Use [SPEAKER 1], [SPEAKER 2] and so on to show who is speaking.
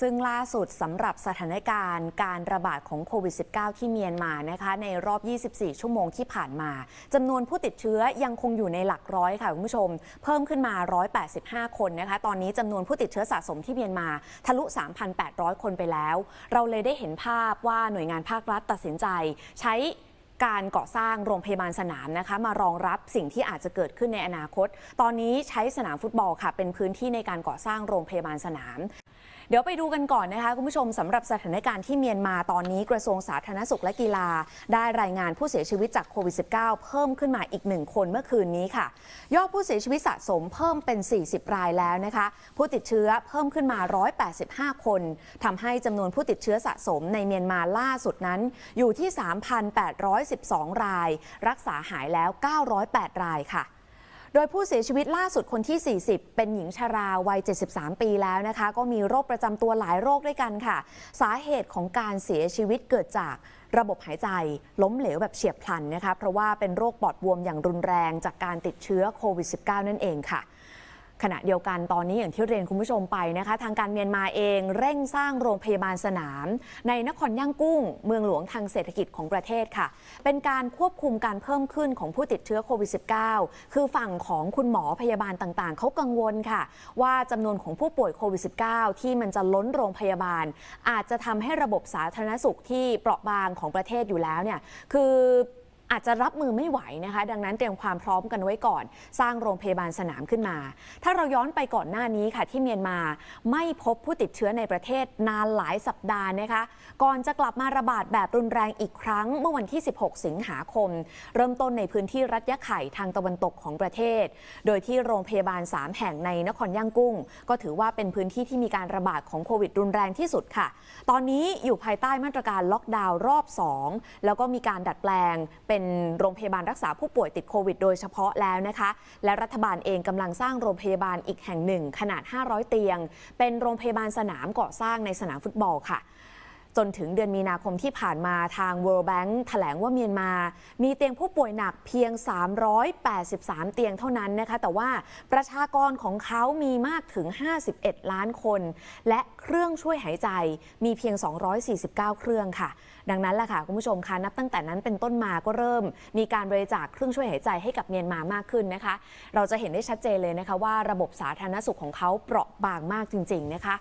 [SPEAKER 1] ซึ่งล่าสุดสำหรับสถานการณ์การระบาดของโควิด -19 ที่เมียนมานะคะ ในรอบ 24 ชั่วโมงที่ผ่านมาจำนวนผู้ติดเชื้อยังคงอยู่ในหลักร้อยค่ะคุณผู้ชม เพิ่มขึ้นมา 185 คนนะคะ ตอนนี้จำนวนผู้ติดเชื้อสะสมที่เมียนมาทะลุ 3,800 คนไปแล้ว เราเลยได้เห็นภาพว่าหน่วยงานภาครัฐตัดสินใจใช้การก่อสร้างโรงพยาบาลสนามนะคะ มารองรับสิ่งที่อาจจะเกิดขึ้นในอนาคต ตอนนี้ใช้สนามฟุตบอลค่ะ เป็นพื้นที่ในการก่อสร้างโรงพยาบาลสนาม เดี๋ยวไปดูกันก่อนนะคะคุณผู้ชมสำหรับสถานการณ์ที่เมียนมาตอนนี้กระทรวงสาธารณสุขและกีฬา ได้รายงานผู้เสียชีวิตจากโควิด -19 เพิ่มขึ้นมาอีกหนึ่งคนเมื่อคืนนี้ค่ะ ยอดผู้เสียชีวิตสะสมเพิ่มเป็น 40 รายแล้วนะคะ ผู้ติดเชื้อเพิ่มขึ้นมา 185 คนทำให้จำนวนผู้ติดเชื้อสะสมในเมียนมาล่าสุดนั้น อยู่ที่ 3,812 ราย รักษาหายแล้ว 908 รายค่ะ โดยผู้เสียชีวิตล่าสุดคนที่ 40 เป็นหญิงชาราวัย 73 ปีแล้วนะคะ ก็มีโรคประจำตัวหลายโรคด้วยกันค่ะ สาเหตุของการเสียชีวิตเกิดจากระบบหายใจล้มเหลวแบบเฉียบพลันนะคะ เพราะว่าเป็นโรคปอดบวมอย่างรุนแรงจากการติดเชื้อโควิด -19 นั่นเองค่ะ ขณะเดียวกันตอนนี้อย่างที่เรียนคุณผู้ชมไปนะคะ ทางการเมียนมาเองเร่งสร้างโรงพยาบาลสนาม ในนครย่างกุ้ง เมืองหลวงทางเศรษฐกิจของประเทศค่ะ เป็นการควบคุมการเพิ่มขึ้นของผู้ติดเชื้อโควิด -19 คือฝั่งของคุณหมอพยาบาลต่างๆ เขากังวลค่ะ ว่าจำนวนของผู้ป่วยโควิด -19 ที่มันจะล้นโรงพยาบาล อาจจะทำให้ระบบสาธารณสุขที่เปราะบางของประเทศอยู่แล้วเนี่ยคือ อาจจะรับมือไม่ไหวนะคะ ดังนั้นเตรียมความพร้อมกันไว้ก่อน สร้างโรงพยาบาลสนามขึ้นมา ถ้าเราย้อนไปก่อนหน้านี้ค่ะ ที่เมียนมาไม่พบผู้ติดเชื้อในประเทศนานหลายสัปดาห์นะคะ ก่อนจะกลับมาระบาดแบบรุนแรงอีกครั้ง เมื่อวันที่ 16 สิงหาคม เริ่มต้นในพื้นที่รัฐยะไข่ทางตะวันตกของประเทศ โดยที่โรงพยาบาล 3 แห่งในนครย่างกุ้ง ก็ถือว่าเป็นพื้นที่ที่มีการระบาดของโควิดรุนแรงที่สุดค่ะ ตอนนี้อยู่ภายใต้มาตรการล็อกดาวน์รอบ 2 แล้วก็มีการดัดแปลงเป็น็นโรงพยาบาลรักษาผู้ป่วยติดโควิดโดยเฉพาะแล้วนะคะ และรัฐบาลเองกำลังสร้างโรงพยาบาลอีกแห่งหนึ่ง ขนาด 500 เตียง เป็นโรงพยาบาลสนามก่อสร้างในสนามฟุตบอลค่ะ จนถึงเดือนมีนาคมที่ผ่านมาทาง World Bank แถลงว่าเมียนมา มีเตียงผู้ป่วยหนักเพียง 383 เตียงเท่านั้นนะคะ แต่ว่าประชากรของเขามีมากถึง 51 ล้านคน และเครื่องช่วยหายใจมีเพียง 249 เครื่องค่ะ ดังนั้นแหละค่ะคุณผู้ชมคะนับตั้งแต่นั้นเป็นต้นมาก็เริ่ม มีการบริจาคเครื่องช่วยหายใจให้กับเมียนมามากขึ้นนะคะ เราจะเห็นได้ชัดเจนเลยนะคะว่าระบบสาธารณสุขของเขาเปราะบางมากจริง ๆ นะคะ